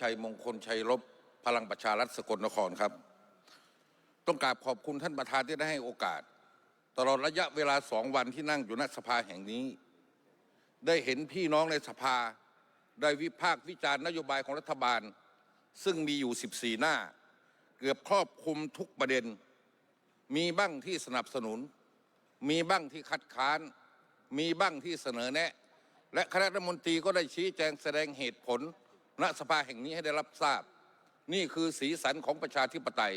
ชัยมงคลชัยลบพลังประชารัฐสกลนครครับ ต้องกราบขอบคุณท่านประธานที่ได้ให้โอกาส ตลอดระยะเวลาสองวันที่นั่งอยู่ณสภาแห่งนี้ ได้เห็นพี่น้องในสภา ได้วิพากษ์วิจารณ์นโยบายของรัฐบาล ซึ่งมีอยู่ 14 หน้า เกือบครอบคลุมทุกประเด็น มีบ้างที่สนับสนุน มีบ้างที่คัดค้าน มีบ้างที่เสนอแนะ และคณะรัฐมนตรีก็ได้ชี้แจงแสดงเหตุผล ณสภาแห่งนี้ให้ได้รับทราบ นี่คือสีสันของประชาธิปไตย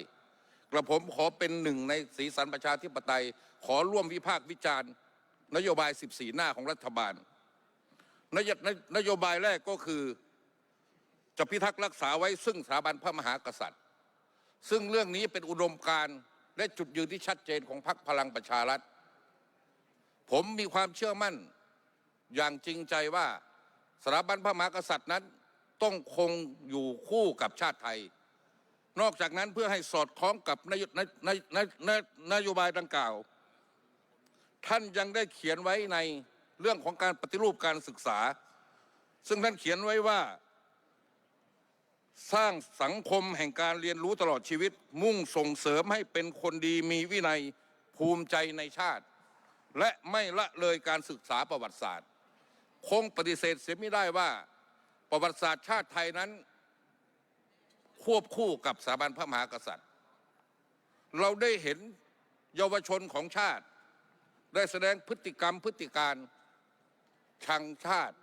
กระผมขอเป็นหนึ่งในสีสันประชาธิปไตย ขอร่วมวิพากษ์วิจารณ์ นโยบาย 14 หน้าของรัฐบาลนโยนนโยบายแรกก็คือ จะพิทักษ์รักษาไว้ซึ่งสถาบันพระมหากษัตริย์ ซึ่งเรื่องนี้เป็นอุดมการณ์และจุดยืนที่ชัดเจนของพรรคพลังประชารัฐ ผมมีความเชื่อมั่นอย่างจริงใจว่าสถาบันพระมหากษัตริย์นั้น ต้องคงอยู่คู่กับชาติไทย นอกจากนั้นเพื่อให้สอดคล้องกับนโยนนนนโยบายดังกล่าว ท่านยังได้เขียนไว้ในเรื่องของการปฏิรูปการศึกษา ซึ่งท่านเขียนไว้ว่า สร้างสังคมแห่งการเรียนรู้ตลอดชีวิต มุ่งส่งเสริมให้เป็นคนดีมีวินัยภูมิใจในชาติ และไม่ละเลยการศึกษาประวัติศาสตร์ คงปฏิเสธเสียไม่ได้ว่า ประวัติศาสตร์ชาติไทยนั้น ควบคู่กับสถาบันพระมหากษัตริย์ เราได้เห็นเยาวชนของชาติ ได้แสดงพฤติกรรมพฤติการชังชาติ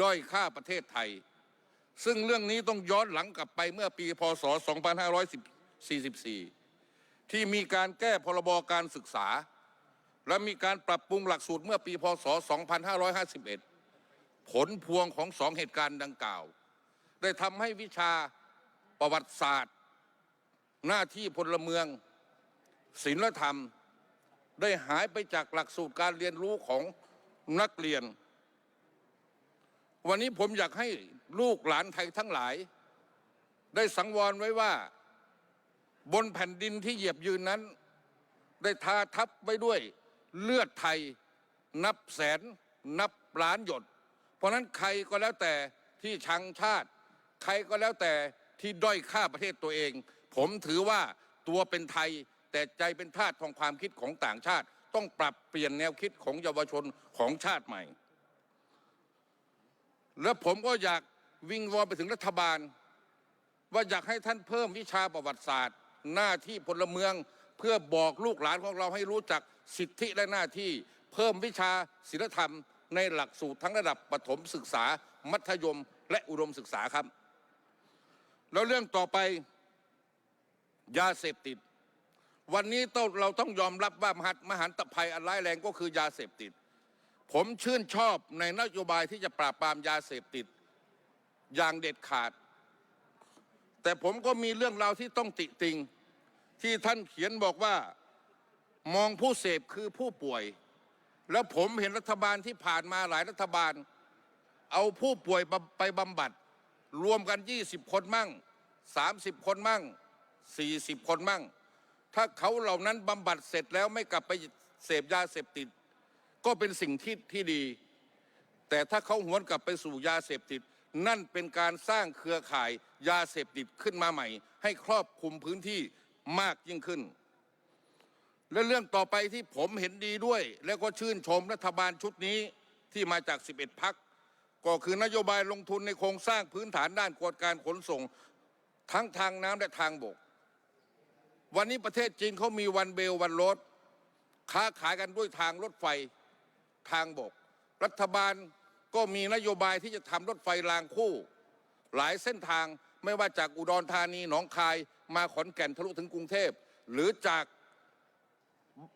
ด้อยค่าประเทศไทย ซึ่งเรื่องนี้ต้องย้อนหลังกลับไปเมื่อปีพศ 2544 ที่มีการแก้พรบการศึกษา และมีการปรับปรุงหลักสูตรเมื่อปีพศ 2551 ผลพวงของสองเหตุการณ์ดังกล่าว ได้ทำให้วิชาประวัติศาสตร์ หน้าที่พลเมืองศิลธรรม ได้หายไปจากหลักสูตรการเรียนรู้ของนักเรียน วันนี้ผมอยากให้ลูกหลานไทยทั้งหลาย ได้สังวรไว้ว่า บนแผ่นดินที่เหยียบยืนนั้น ได้ทาทับไว้ด้วยเลือดไทย นับแสนนับล้านหยด เพราะฉะนั้นใครก็แล้วแต่ที่ชังชาติ ใครก็แล้วแต่ที่ด้อยค่าประเทศตัวเอง ผมถือว่าตัวเป็นไทยแต่ใจเป็นทาสของความคิดของต่างชาติ ต้องปรับเปลี่ยนแนวคิดของเยาวชนของชาติใหม่ แล้วผมก็อยากวิงวอนไปถึงรัฐบาล ว่าอยากให้ท่านเพิ่มวิชาประวัติศาสตร์ หน้าที่พลเมืองเพื่อบอกลูกหลานของเราให้รู้จักสิทธิและหน้าที่ เพิ่มวิชาศิลธรรม ในหลักสูตรทั้งระดับประถมศึกษา มัธยม และอุดมศึกษาครับ แล้วเรื่องต่อไปยาเสพติด วันนี้ต้องเราต้องยอมรับว่ามหันมหันตภัยอันร้ายแรงก็คือยาเสพติด ผมชื่นชอบในนโยบายที่จะปราบปรามยาเสพติดอย่างเด็ดขาด แต่ผมก็มีเรื่องราวที่ต้องติติง ที่ท่านเขียนบอกว่ามองผู้เสพคือผู้ป่วย แล้วผมเห็นรัฐบาลที่ผ่านมาหลายรัฐบาล เอาผู้ป่วยไปบำบัด รวมกัน 20 คนมั่ง 30 คนมั่ง 40 คนมั่ง ถ้าเขาเหล่านั้นบำบัดเสร็จแล้วไม่กลับไปเสพยาเสพติด ก็เป็นสิ่งที่ที่ดี แต่ถ้าเขาหวนกลับไปสู่ยาเสพติด นั่นเป็นการสร้างเครือข่ายยาเสพติดขึ้นมาใหม่ ให้ครอบคลุมพื้นที่มากยิ่งขึ้น และเรื่องต่อไปที่ผมเห็นดีด้วย แล้วก็ชื่นชมรัฐบาลชุดนี้ที่มาจาก 11 พัก ก็คือนโยบายลงทุนในโครงสร้างพื้นฐานด้านกวดการขนส่ง ทั้งทางน้ำและทางบก วันนี้ประเทศจีนเขามีวันเบลวันรถ ค้าขายกันด้วยทางรถไฟทางบก รัฐบาลก็มีนโยบายที่จะทำรถไฟรางคู่ หลายเส้นทางไม่ว่าจากอุดรธานีหนองคายมาขอนแก่นทะลุถึงกรุงเทพ หรือจาก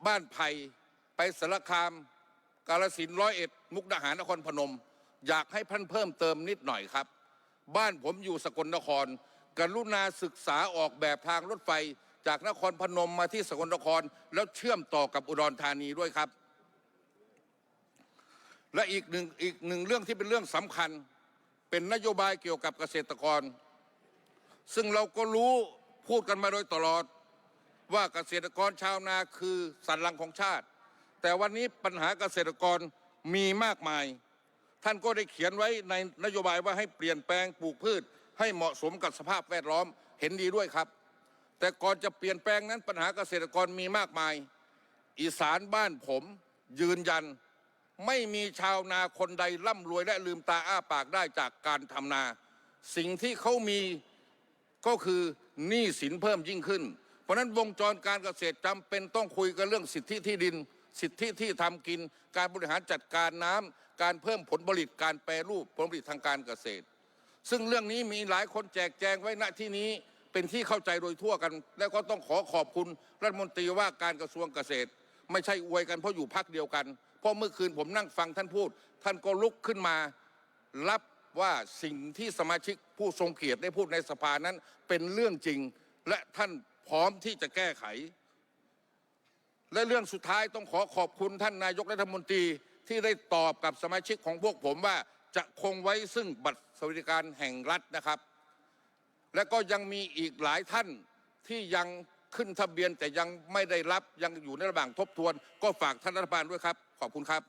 บ้านไผ่ไปสารคาม กาลสินร้อยเอ็ดมุกดาหารนครพนม อยากให้พันเพิ่มเติมนิดหน่อยครับ บ้านผมอยู่สกลนคร กรุณาศึกษาออกแบบทางรถไฟจากนครพนมมาที่สกลนคร แล้วเชื่อมต่อกับอุดรธานีด้วยครับ และอีกหนึ่งอีกหนึ่งเรื่องที่เป็นเรื่องสำคัญ เป็นนโยบายเกี่ยวกับเกษตรกร ซึ่งเราก็รู้พูดกันมาโดยตลอด ว่าเกษตรกรชาวนาคือสันหลังของชาติ แต่วันนี้ปัญหาเกษตรกรมีมากมาย ท่านก็ได้เขียนไว้ในนโยบายว่าให้เปลี่ยนแปลงปลูกพืช ให้เหมาะสมกับสภาพแวดล้อมเห็นดีด้วยครับ แต่ก่อนจะเปลี่ยนแปลงนั้นปัญหาเกษตรกรมีมากมาย อีสานบ้านผมยืนยันไม่มีชาวนาคนใดร่ำรวยและลืมตาอ้าปากได้จากการทำนา สิ่งที่เขามีก็คือหนี้สินเพิ่มยิ่งขึ้น ราะนั้นวงจรการเกษตรจำเป็นต้องคุยกันเรื่องสิทธิที่ดิน สิทธิที่ทำกิน การบริหารจัดการน้ำการเพิ่มผลผลิตการแปรรูปผลผลิตทางการเกษตร ซึ่งเรื่องนี้มีหลายคนแจกแจงไว้ณที่นี้เป็นที่เข้าใจโดยทั่วกัน แล้วก็ต้องขอขอบคุณรัฐมนตรีว่าการกระทรวงเกษตร ไม่ใช่อวยกันเพราะอยู่พักเดียวกัน เพราะเมื่อคืนผมนั่งฟังท่านพูด ท่านก็ลุกขึ้นมารับว่าสิ่งที่สมาชิกผู้ทรงเกียรติได้พูดในสภานั้นเป็นเรื่องจริง และท่าน พร้อมที่จะแก้ไข และเรื่องสุดท้ายต้องขอขอบคุณท่านนายกรัฐมนตรีที่ได้ตอบกับสมาชิกของพวกผมว่าจะคงไว้ซึ่งบัตรสวัสดิการแห่งรัฐนะครับ และก็ยังมีอีกหลายท่านที่ยังขึ้นทะเบียนแต่ยังไม่ได้รับยังอยู่ในระหว่างทบทวน ก็ฝากท่านรัฐบาลด้วยครับ ขอบคุณครับ